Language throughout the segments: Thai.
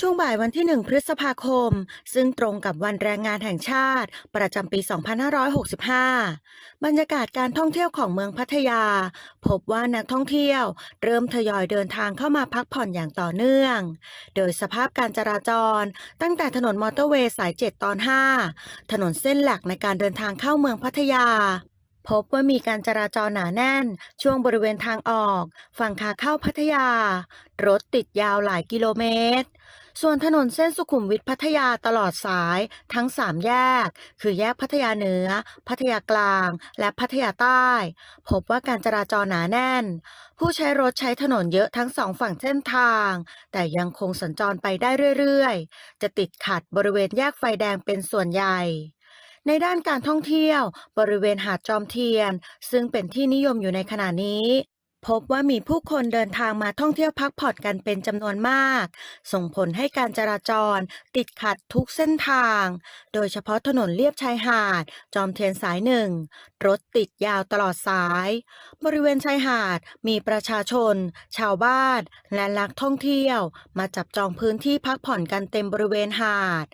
ช่วงบ่ายวันที่ 1 พฤษภาคม ซึ่งตรงกับวันแรงงานแห่งชาติ ประจำปี 2565 บรรยากาศการท่องเที่ยวของเมืองพัทยา พบว่านักท่องเที่ยว เริ่มทยอยเดินทางเข้ามาพักผ่อนอย่างต่อเนื่อง โดยสภาพการจราจร ตั้งแต่ถนนมอเตอร์เวย์สาย 7 ตอน 5 ถนนเส้นหลักในการเดินทางเข้าเมืองพัทยาพบว่ามีการจราจรหนาแน่น ช่วงบริเวณทางออก ฝั่งขาเข้าพัทยา รถติดยาวหลายกิโลเมตร ส่วนถนนเส้นสุขุมวิทพัทยาตลอดสายทั้ง 3 แยก คือแยกพัทยาเหนือ พัทยากลาง และพัทยาใต้ พบว่าการจราจรหนาแน่น ผู้ใช้รถใช้ถนนเยอะทั้งสองฝั่งเส้นทาง แต่ยังคงสัญจรไปได้เรื่อยๆ จะติดขัดบริเวณแยกไฟแดงเป็นส่วนใหญ่ในด้านการท่องเที่ยวบริเวณหาดจอมเทียน ซึ่งเป็นที่นิยมอยู่ในขณะนี้ พบว่ามีผู้คนเดินทางมาท่องเที่ยวพักผ่อนกันเป็นจำนวนมาก ส่งผลให้การจราจรติดขัดทุกเส้นทาง โดยเฉพาะถนนเลียบชายหาด จอมเทียนสายหนึ่ง รถติดยาวตลอดสาย บริเวณชายหาดมีประชาชน ชาวบ้าน และนักท่องเที่ยว มาจับจองพื้นที่พักผ่อนกันเต็มบริเวณหาด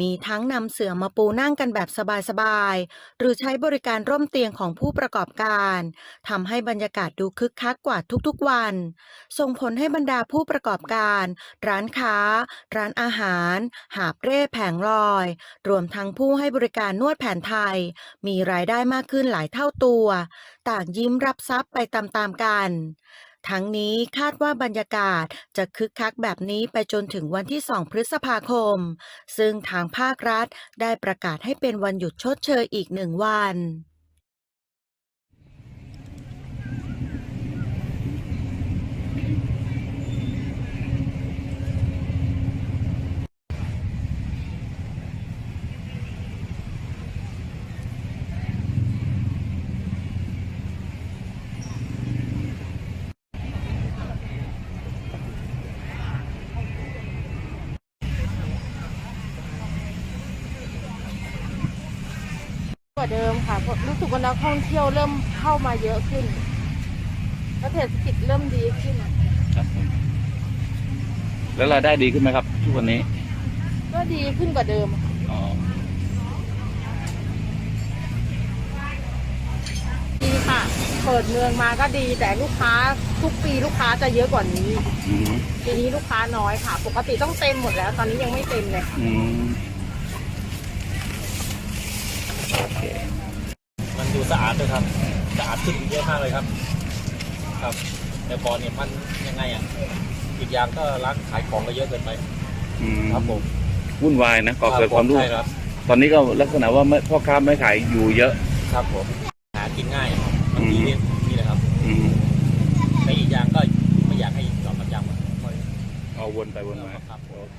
มีทั้งนำเสื่อมาปูนั่งกันแบบสบายๆหรือใช้บริการร่มเตียงของผู้ประกอบการทำให้บรรยากาศดูคึกคักกว่าทุกๆวัน ส่งผลให้บรรดาผู้ประกอบการ ร้านค้า ร้านอาหาร หาบเร่แผงลอย รวมทั้งผู้ให้บริการนวดแผนไทย มีรายได้มากขึ้นหลายเท่าตัว ต่างยิ้มรับทรัพย์ไปตามๆกันทั้งนี้คาดว่าบรรยากาศจะคึกคักแบบนี้ไปจนถึงวันที่ 2 พฤษภาคม ซึ่งทางภาครัฐได้ประกาศให้เป็นวันหยุดชดเชยอีกหนึ่งวัน กว่าเดิมค่ะเพราะรู้สึกว่านักท่องเที่ยวเริ่มเข้ามาเยอะขึ้นแล้วเศรษฐกิจเริ่มดีขึ้น ครับผมแล้วรายได้ดีขึ้นไหมครับทุกวันนี้ ก็ดีขึ้นกว่าเดิมค่ะอ๋อ ดีค่ะ เปิดเมืองมาก็ดีแต่ลูกค้าทุกปีลูกค้าจะเยอะกว่านี้ อืมปีนี้ลูกค้าน้อยค่ะ ปกติต้องเต็มหมดแล้ว ตอนนี้ยังไม่เต็มเลยค่ะ อืม โอเค มันดูสะอาดด้วยครับ สะอาดขึ้นเยอะมากเลยครับ ครับ แต่ก่อนเนี่ยมันยังไงอะ อีกอย่างก็ร้านขายของก็เยอะเกินไปอืมครับผมวุ่นวายนะก่อเกิดความรู้ใช่ครับ ตอนนี้ก็ลักษณะว่าไม่พ่อค้าไม่ขายอยู่เยอะ ครับผม หากินง่ายบางทีนี่นี่แหละครับอืมแต่อีกอย่างก็ไม่อยากให้จอดประจำอะเพราะเอาวนไปวนมา ครับโอเค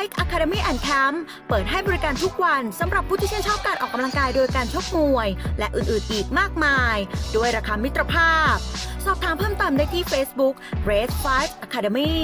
Red Fight Academy and Camp เปิดให้บริการทุกวันสำหรับผู้ที่ชื่นชอบการออกกำลังกายโดยการชกมวย และอื่นๆอีกมากมาย ด้วยราคามิตรภาพ สอบถามเพิ่มเติมได้ที่ Facebook Red Fight Academy